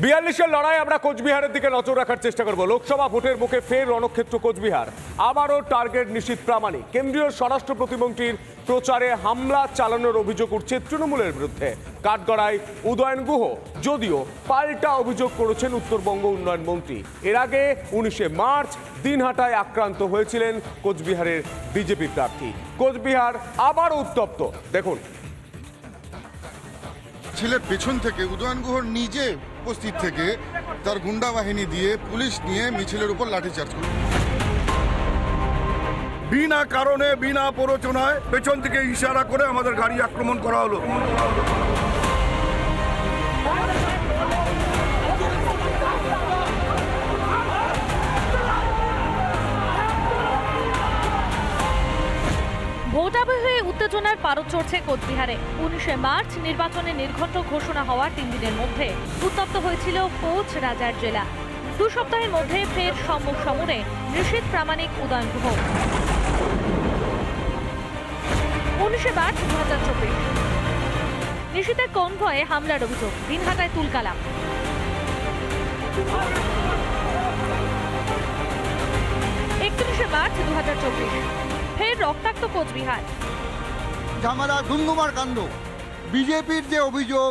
বিয়াল্লিশের লড়াই আমরা কোচবিহারের দিকে নজর রাখার চেষ্টা করব। লোকসভা ভোটের মুখে ফের রণক্ষেত্র কোচবিহার। আবারও টার্গেট নিশীত প্রামাণিক। কেন্দ্রীয় স্বরাষ্ট্র প্রতিমন্ত্রীর প্রচারে হামলা চালানোর অভিযোগ উঠছে তৃণমূলের বিরুদ্ধে। কাঠগড়ায় উদয়ন গুহ, যদিও পাল্টা অভিযোগ করেছেন উত্তরবঙ্গ উন্নয়ন মন্ত্রী। এর আগে উনিশে মার্চ দিনহাটায় আক্রান্ত হয়েছিলেন কোচবিহারের বিজেপি প্রার্থী। কোচবিহার আবার উত্তপ্ত। দেখুন। ছেলের পেছন থেকে উদয়ন গুহর নিজে উপস্থিত থেকে তার গুন্ডা বাহিনী দিয়ে পুলিশ নিয়ে মিছিলের উপর লাঠিচার্জ করে বিনা কারণে, বিনা প্ররোচনায় পেছন থেকে ইশারা করে আমাদের গাড়ি আক্রমণ করা হলো। উত্তেজনার পারদ চড়ছে কোচবিহারে। উনিশে মার্চ নির্বাচনে নির্ঘণ্ট ঘোষণা হওয়ার তিন দিনের মধ্যে উত্তপ্ত হয়েছিল কোচ রাজার জেলা। দু সপ্তাহের মধ্যে ফের সম্মুখ সমরে নিষেধ প্রামাণিক উদয়ন গুহ উনিশে মার্চ দু হাজার চব্বিশ। নিশীতের কনভয়ে হামলার অভিযোগ, দিনহাটায় তুলকালাম। একত্রিশে মার্চ দু হাজার চব্বিশ, ফের রক্তাক্ত কোচবিহার। ঝামেলা ধুন্ধুমার কাণ্ড। বিজেপির যে অভিযোগ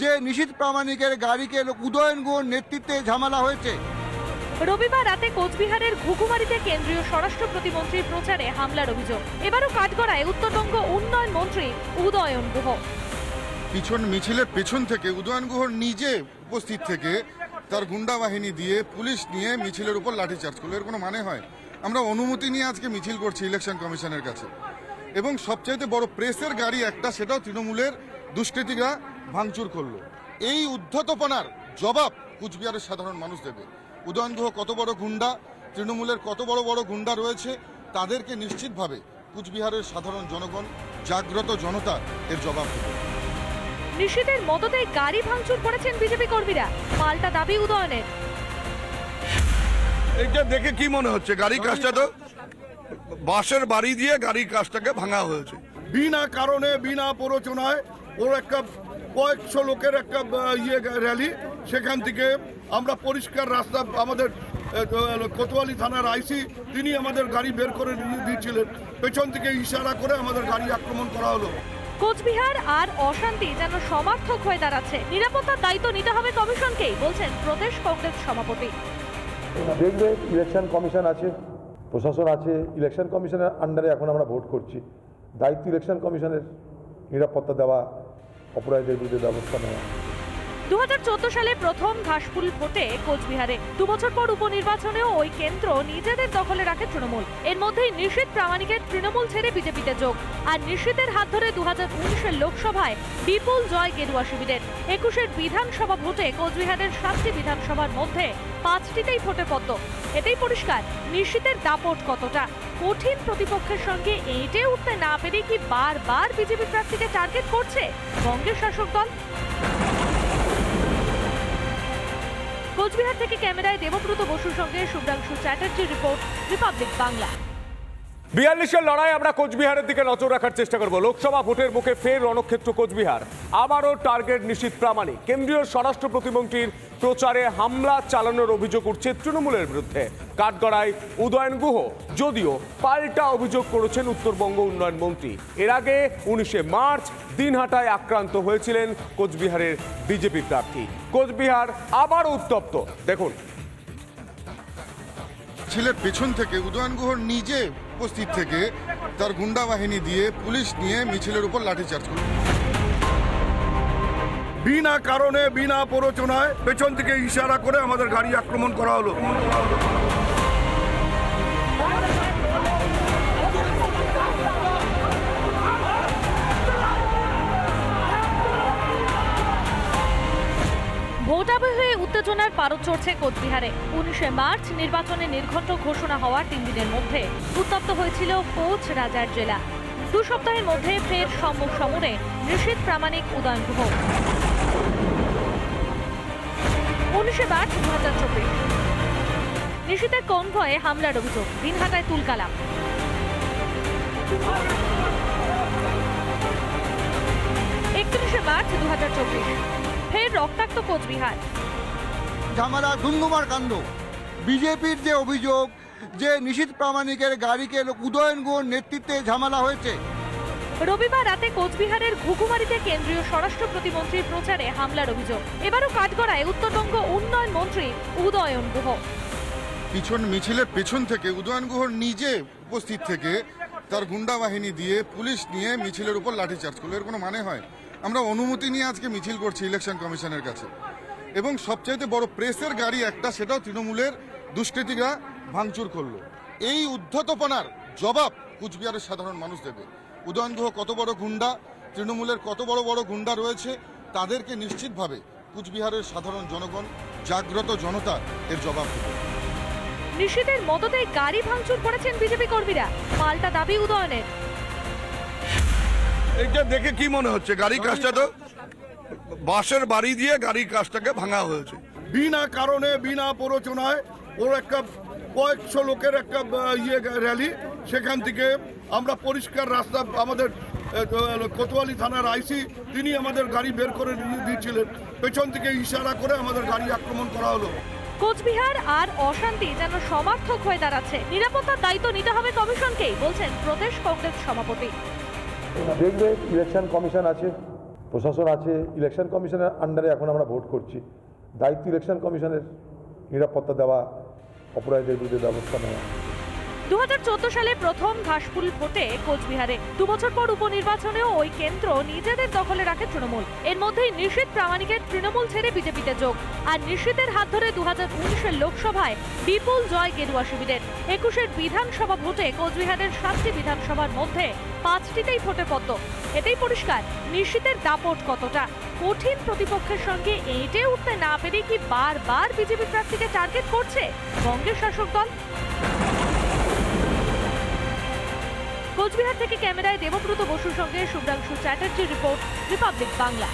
যে নিশীথ প্রামাণিকের গাড়িকে উদয়ন গুহর নেতৃত্বে ঝামেলা হয়েছে। রবিবার রাতে কোচবিহারের ঘুঘুমারিতে কেন্দ্রীয় স্বরাষ্ট্র প্রতিমন্ত্রীর প্রচারে হামলার অভিযোগ। এবারও কাঠগড়ায় উত্তরবঙ্গ উন্নয়ন মন্ত্রী উদয়ন গুহ। পিছন মিছিলের পেছন থেকে উদয়ন গুহর নিজে উপস্থিত থেকে তার গুন্ডা বাহিনী দিয়ে পুলিশ নিয়ে মিছিলের উপর লাঠিচার্জ করল। এর কোনো মানে হয়? আমরা অনুমতি নিয়ে আজকে মিছিল করছি ইলেকশন কমিশনের কাছে। এবং সবচাইতে বড় প্রেসের গাড়ি একটা সেটাও তৃণমূলের দুষ্কৃতীরা ভাঙচুর করল। এই উদ্ধতপনার জবাব কুচবিহারের সাধারণ মানুষ দেবে। উদয়ন গুহ কত বড় গুন্ডা তৃণমূলের কত বড় বড় গুন্ডা রয়েছে তাদেরকে নিশ্চিতভাবে কুচবিহারের সাধারণ জনগণ জাগ্রত জনতা এর জবাব দেবে। নিশীতের মদতে গাড়ি ভাঙচুর করেছেন বিজেপি কর্মীরা। পাল্টা দাবি উদয়নের। এটা দেখে কি মনে হচ্ছে? গাড়ি কাজটা তো বাসের বাড়ি দিয়ে গাড়ির কাজটাকে ভাঙা হয়েছে। বিনা কারণে বিনা প্ররোচনায় ওর একটা কয়েকশো লোকের একটা ইয়ে র্যালি সেখান থেকে আমরা পরিষ্কার রাস্তা আমাদের কোতোয়ালি থানার আইসি তিনি আমাদের গাড়ি বের করে দিয়ে দিয়েছিলেন। পেছন থেকে ইশারা করে আমাদের গাড়ি আক্রমণ করা হলো। কোচবিহার আর অশান্তি যেন সমার্থক হয়ে দাঁড়াচ্ছে। নিরাপত্তার দায়িত্ব নিতে হবে কমিশনকেই বলছেন প্রদেশ কংগ্রেস সভাপতি। দেখবে ইলেকশন কমিশন আছে। প্রশাসন আছে ইলেকশন কমিশনের আন্ডারে এখন আমরা ভোট করছি। দায়িত্ব ইলেকশন কমিশনের নিরাপত্তা দেওয়া অপরাধীদের বিরুদ্ধে ব্যবস্থা নেওয়া। দু হাজার চোদ্দ সালে প্রথম ঘাসফুল ভোটে কোচবিহারে। দু বছর পর উপনির্বাচনেও ওই কেন্দ্র নিজেদের দখলে রাখে তৃণমূল। এর মধ্যেই নিশীত প্রামাণিকের তৃণমূল ছেড়ে বিজেপিতে যোগ। আর নিশীতের হাত ধরে দু হাজার উনিশের লোকসভায় বিপুল জয় গেরুয়া শিবিরের। একুশের বিধানসভা ভোটে কোচবিহারের সাতটি বিধানসভার মধ্যে পাঁচটিতেই ভোটে পদ্ম। এতেই পরিষ্কার নিশীতের দাপট কতটা? কঠিন প্রতিপক্ষের সঙ্গে এঁটে উঠতে না পেরে কি বারবার বিজেপি প্রার্থীকে টার্গেট করছে বঙ্গের শাসক দল? কোচবিহার থেকে ক্যামেরায় দেবব্রত বসুর সঙ্গে শুভ্রাংশু চ্যাটার্জি রিপোর্ট রিপাবলিক বাংলা। বিয়াল্লিশের লড়াই আমরা কোচবিহারের দিকে নজর রাখার চেষ্টা করব। লোকসভা ভোটের মুখে ফের রণক্ষেত্র কোচবিহার। আবারও টার্গেট নিশীত প্রামাণিক। কেন্দ্রীয় স্বরাষ্ট্র প্রতিমন্ত্রীর প্রচারে হামলা চালানোর অভিযোগ উঠছে তৃণমূলের বিরুদ্ধে। কাঠগড়ায় উদয়ন গুহ, যদিও পাল্টা অভিযোগ করেছেন উত্তরবঙ্গ উন্নয়ন মন্ত্রী। এর আগে উনিশে মার্চ দিনহাটায় আক্রান্ত হয়েছিলেন কোচবিহারের বিজেপি প্রার্থী। কোচবিহার আবার উত্তপ্ত। দেখুন ছেলের পেছন থেকে উদয়ন গুহর নিজে উপস্থিত থেকে তার গুন্ডা বাহিনী দিয়ে পুলিশ নিয়ে মিছিলের উপর লাঠিচার্জ করে বিনা কারণে, বিনা প্ররোচনায় পেছন থেকে ইশারা করে আমাদের গাড়ি আক্রমণ করা হলো। উত্তেজনার পারদ চড়ছে কোচবিহারে। উনিশে মার্চ নির্বাচনে নির্ঘণ্ট ঘোষণা হওয়ার তিন দিনের মধ্যে উত্তপ্ত হয়েছিল কোচ রাজার জেলা। দু সপ্তাহের মধ্যে ফের সম্মুখ সমরে নিষেধ প্রামাণিক উদয়ন গুহ উনিশে মার্চ দু হাজার চব্বিশ। নিশীতের কনভয়ে হামলার অভিযোগ, দিনহাটায় তুলকালাম। একত্রিশে মার্চ দু হাজার চব্বিশ, ফের রক্তাক্ত কোচবিহার। ঝামেলা ধুন্ধুমার কাণ্ড। বিজেপির যে অভিযোগ যে নিশীথ প্রামাণিকের গাড়িকে উদয়ন গুহর নেতৃত্বে ঝামেলা হয়েছে। রবিবার রাতে কোচবিহারের ঘুঘুমারিতে কেন্দ্রীয় স্বরাষ্ট্র প্রতিমন্ত্রীর প্রচারে হামলার অভিযোগ। এবারও কাঠগড়ায় উত্তরবঙ্গ উন্নয়ন মন্ত্রী উদয়ন গুহ। পিছন মিছিলের পেছন থেকে উদয়ন গুহর নিজে উপস্থিত থেকে তার গুন্ডা বাহিনী দিয়ে পুলিশ নিয়ে মিছিলের উপর লাঠিচার্জ করল। এর কোনো মানে হয়? আমরা অনুমতি নিয়ে আজকে মিছিল করছি ইলেকশন কমিশনের কাছে। এবং সবচাইতে বড় প্রেসের গাড়ি একটা সেটাও তৃণমূলের দুষ্কৃতীরা ভাঙচুর করল। এই উদ্ধতপনার জবাব কুচবিহারের সাধারণ মানুষ দেবে। উদয়ন গুহ কত বড় গুন্ডা তৃণমূলের কত বড় বড় গুন্ডা রয়েছে তাদেরকে নিশ্চিতভাবে কুচবিহারের সাধারণ জনগণ জাগ্রত জনতা এর জবাব দেবে। নিশীথের মদতে গাড়ি ভাঙচুর করেছেন বিজেপি কর্মীরা। পাল্টা দাবি উদয়নের। এইটা দেখে কি মনে হচ্ছে? গাড়ি কাজটা তো বাঁশের বাড়ি দিয়ে গাড়ির কাজটাকে ভাঙা হয়েছে। বিনা কারণে বিনা প্ররোচনায় ওর একটা কয়েকশো লোকের একটা ইয়ে র্যালি সেখান থেকে আমরা পরিষ্কার রাস্তা আমাদের কোতোয়ালি থানার আইসি তিনি আমাদের গাড়ি বের করে দিয়ে দিয়েছিলেন। পেছন থেকে ইশারা করে আমাদের গাড়ি আক্রমণ করা হলো। কোচবিহার আর অশান্তি যেন সমার্থক হয়ে দাঁড়াচ্ছে। নিরাপত্তার দায়িত্ব নিতে হবে কমিশনকেই বলছেন প্রদেশ কংগ্রেস সভাপতি। দেখবে ইলেকশন কমিশন আছে। প্রশাসন আছে ইলেকশন কমিশনের আন্ডারে এখন আমরা ভোট করছি। দায়িত্ব ইলেকশন কমিশনের নিরাপত্তা দেওয়া অপরাধীদের বিরুদ্ধে ব্যবস্থা নেওয়া। দু হাজার চোদ্দ সালে প্রথম ঘাসফুল ভোটে কোচবিহারে। দু বছর পর উপনির্বাচনেও ওই কেন্দ্র নিজেদের দখলে রাখে তৃণমূল। এর মধ্যেই নিশীথ প্রামাণিকের তৃণমূল ছেড়ে বিজেপিতে যোগ। আর নিশীথের হাত ধরে দু হাজার উনিশের লোকসভায় বিপুল জয় গেরুয়া শিবিরের। একুশের বিধানসভা ভোটে কোচবিহারের সাতটি বিধানসভার মধ্যে পাঁচটিতেই ভোটে পদ্ম। এতেই পরিষ্কার নিশীথের দাপট কতটা? কঠিন প্রতিপক্ষের সঙ্গে এঁটে উঠতে না পেরে কি বারবার বিজেপি প্রার্থীকে টার্গেট করছে বঙ্গের শাসক দল? কোচবিহার থেকে ক্যামেরায় দেবব্রত বসুর সঙ্গে শুভ্রাংশু চ্যাটার্জি রিপোর্ট রিপাবলিক বাংলা।